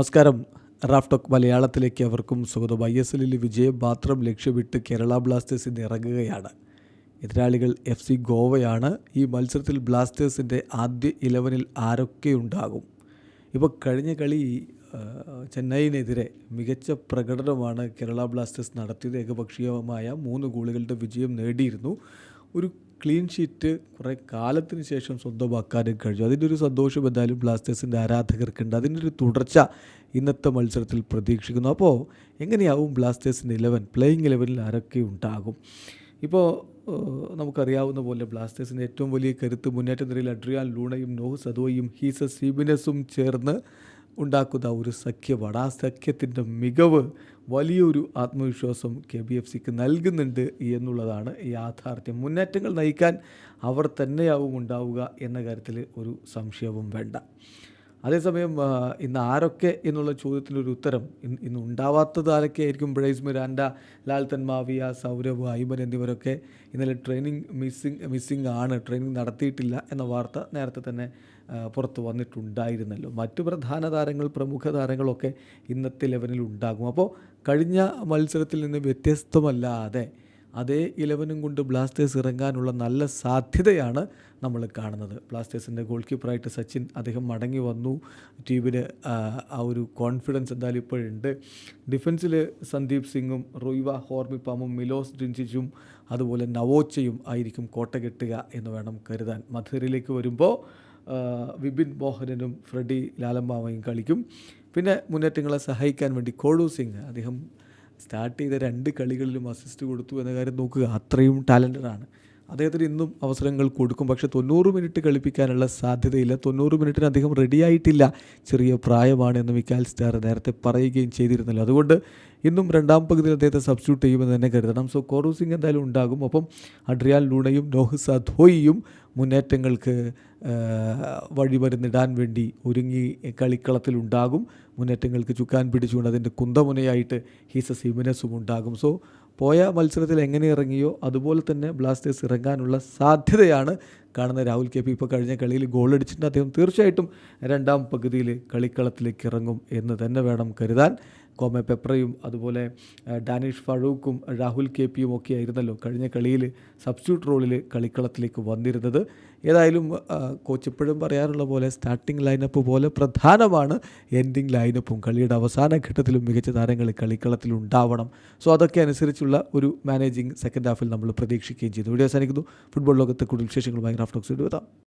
നമസ്കാരം. റാഫ്ടോക്ക് മലയാളത്തിലേക്ക് അവർക്കും സ്വാഗതം. ഐ എസ് എല്ലിൽ വിജയം മാത്രം ലക്ഷ്യമിട്ട് കേരള ബ്ലാസ്റ്റേഴ്സ് ഇന്ന് ഇറങ്ങുകയാണ്. എതിരാളികൾ എഫ് സി ഗോവയാണ്. ഈ മത്സരത്തിൽ ബ്ലാസ്റ്റേഴ്സിന്റെ ആദ്യ ഇലവനിൽ ആരൊക്കെ ഉണ്ടാകും? ഇപ്പോൾ കഴിഞ്ഞ കളി ചെന്നൈയിനെതിരെ മികച്ച പ്രകടനമാണ് കേരള ബ്ലാസ്റ്റേഴ്സ് നടത്തിയത്. ഏകപക്ഷീയമായ മൂന്ന് ഗോളുകളുടെ വിജയം നേടിയിരുന്നു. ഒരു ക്ലീൻ ഷീറ്റ് കുറേ കാലത്തിന് ശേഷം സ്വന്തമാക്കാനും കഴിഞ്ഞു. അതിന്റെ ഒരു സന്തോഷം എന്തായാലും ബ്ലാസ്റ്റേഴ്സിന്റെ ആരാധകർക്കുണ്ട്. അതിന്റെ ഒരു തുടർച്ച ഇന്നത്തെ മത്സരത്തിൽ പ്രതീക്ഷിക്കുന്നു. അപ്പോൾ എങ്ങനെയാവും ബ്ലാസ്റ്റേഴ്സിന്റെ ഇലവൻ പ്ലേയിങ് ഇലവനിൽ ആരൊക്കെ ഉണ്ടാകും? ഇപ്പോൾ നമുക്കറിയാവുന്ന പോലെ ബ്ലാസ്റ്റേഴ്സിന്റെ ഏറ്റവും വലിയ കരുത്ത് മുന്നേറ്റ നിരയിൽ അഡ്രിയാൻ ലൂണയും നോഹ് സദോയും ഹീസ സീബിനസും ചേർന്ന് ഉണ്ടാക്കുന്ന ഒരു സഖ്യമാണ്. ആ സഖ്യത്തിന്റെ മികവ് വലിയൊരു ആത്മവിശ്വാസം കെ ബി എഫ് സിക്ക് നൽകുന്നുണ്ട് എന്നുള്ളതാണ് യാഥാർത്ഥ്യം. മുന്നേറ്റങ്ങൾ നയിക്കാൻ അവർ തന്നെയാവും ഉണ്ടാവുക എന്ന കാര്യത്തിൽ ഒരു സംശയവും വേണ്ട. അതേസമയം ഇന്ന് ആരൊക്കെ എന്നുള്ള ചോദ്യത്തിനൊരു ഉത്തരം ഇന്ന് ഉണ്ടാവാത്തത് ആരൊക്കെ ആയിരിക്കും? ബ്രൈസ് മിരാൻഡ ലാൽത്തൻ മാവിയ സൗരവ് ഐമൻ എന്നിവരൊക്കെ ഇന്നലെ ട്രെയിനിങ് മിസ്സിങ് മിസ്സിങ് ആണ് ട്രെയിനിങ് നടത്തിയിട്ടില്ല എന്ന വാർത്ത നേരത്തെ തന്നെ പുറത്ത് വന്നിട്ടുണ്ടായിരുന്നല്ലോ. മറ്റു പ്രധാന താരങ്ങൾ പ്രമുഖ താരങ്ങളൊക്കെ ഇന്നത്തെ ലെവലിൽ ഉണ്ടാകും. അപ്പോൾ കഴിഞ്ഞ മത്സരത്തിൽ നിന്ന് വ്യത്യസ്തമല്ലാതെ അതേ ഇലവനും കൊണ്ട് ബ്ലാസ്റ്റേഴ്സ് ഇറങ്ങാനുള്ള നല്ല സാധ്യതയാണ് നമ്മൾ കാണുന്നത്. ബ്ലാസ്റ്റേഴ്സിന്റെ ഗോൾ കീപ്പറായിട്ട് സച്ചിൻ അദ്ദേഹം മടങ്ങി വന്നു. ടീമിന് ആ, ഒരു കോൺഫിഡൻസ് എന്തായാലും ഇപ്പോഴുണ്ട്. ഡിഫൻസിൽ സന്ദീപ് സിംഗും റൊയ്വ ഹോർമിപ്പാമും മിലോസ് ഡിൻസിച്ചും അതുപോലെ നവോച്ചയും ആയിരിക്കും കോട്ട കെട്ടുക എന്ന് വേണം കരുതാൻ. മധുരയിലേക്ക് വരുമ്പോൾ വിപിൻ മോഹനനും ഫ്രെഡി ലാലമ്മാവയും കളിക്കും. പിന്നെ മുന്നേറ്റങ്ങളെ സഹായിക്കാൻ വേണ്ടി കോളു സിംഗ് അദ്ദേഹം സ്റ്റാർട്ട് ചെയ്ത രണ്ട് കളികളിലും അസിസ്റ്റ് കൊടുത്തു എന്ന കാര്യം നോക്കുക. അത്രയും ടാലന്റഡ് ആണ്. അദ്ദേഹത്തിന് ഇന്നും അവസരങ്ങൾ കൊടുക്കും. പക്ഷേ തൊണ്ണൂറ് മിനിറ്റ് കളിപ്പിക്കാനുള്ള സാധ്യതയില്ല. തൊണ്ണൂറ് മിനിറ്റിന് റെഡി റെഡിയായിട്ടില്ല ചെറിയ പ്രായമാണ് എന്ന് മിക്കാൽ സ്റ്റാർ നേരത്തെ പറയുകയും ചെയ്തിരുന്നല്ലോ. അതുകൊണ്ട് ഇന്നും രണ്ടാം പകുതിയിൽ അദ്ദേഹത്തെ സബ്സ്റ്റിറ്റ്യൂട്ട് ചെയ്യുമെന്ന് തന്നെ കരുതണം. സോ കോറു സിംഗ് എന്തായാലും ഉണ്ടാകും. ഒപ്പം അഡ്രിയാൻ ലൂണയും നോഹ് സധോയിയും മുന്നേറ്റങ്ങൾക്ക് വഴിമരുന്നിടാൻ വേണ്ടി ഒരുങ്ങി കളിക്കളത്തിലുണ്ടാകും മുന്നേറ്റങ്ങൾക്ക് ചുക്കാൻ പിടിച്ചുകൊണ്ട് അതിന്റെ കുന്തമുനയായിട്ട് ഹീസ സിമിനസും ഉണ്ടാകും. സോ പോയ മത്സരത്തിൽ എങ്ങനെ ഇറങ്ങിയോ അതുപോലെ തന്നെ ബ്ലാസ്റ്റേഴ്സ് ഇറങ്ങാനുള്ള സാധ്യതയാണ് കാണുന്ന രാഹുൽ കെ പി. ഇപ്പോൾ കഴിഞ്ഞ കളിയിൽ ഗോൾ അടിച്ചിട്ടുണ്ട്. അദ്ദേഹം തീർച്ചയായിട്ടും രണ്ടാം പകുതിയിൽ കളിക്കളത്തിലേക്ക് ഇറങ്ങും എന്ന് തന്നെ വേണം കരുതാൻ. കോമെ പെപ്രയും അതുപോലെ ഡാനിഷ് ഫറൂഖും രാഹുൽ കെ പിയും ഒക്കെ ആയിരുന്നല്ലോ കഴിഞ്ഞ കളിയിൽ സബ്സ്റ്റിറ്റ്യൂട്ട് റോളിൽ കളിക്കളത്തിലേക്ക് വന്നിരുന്നത്. ഏതായാലും കോച്ച് എപ്പോഴും പറയാറുള്ള പോലെ സ്റ്റാർട്ടിംഗ് ലൈനപ്പ് പോലെ പ്രധാനമാണ് എൻഡിങ് ലൈനപ്പും കളിയുടെ അവസാന ഘട്ടത്തിലും മികച്ച താരങ്ങൾ കളിക്കളത്തിൽ ഉണ്ടാവണം. സോ അതൊക്കെ അനുസരിച്ചുള്ള ഒരു മാനേജിങ് സെക്കൻഡ് ഹാഫിൽ നമ്മൾ പ്രതീക്ഷിക്കുകയും ചെയ്തു. ഇവിടെ അവസാനിക്കുന്നു. ഫുട്ബോൾ ലോകത്തെ കൂടുതൽ വിശേഷങ്ങളുമായി റാഫ്റ്റോക്സ് എത്താം.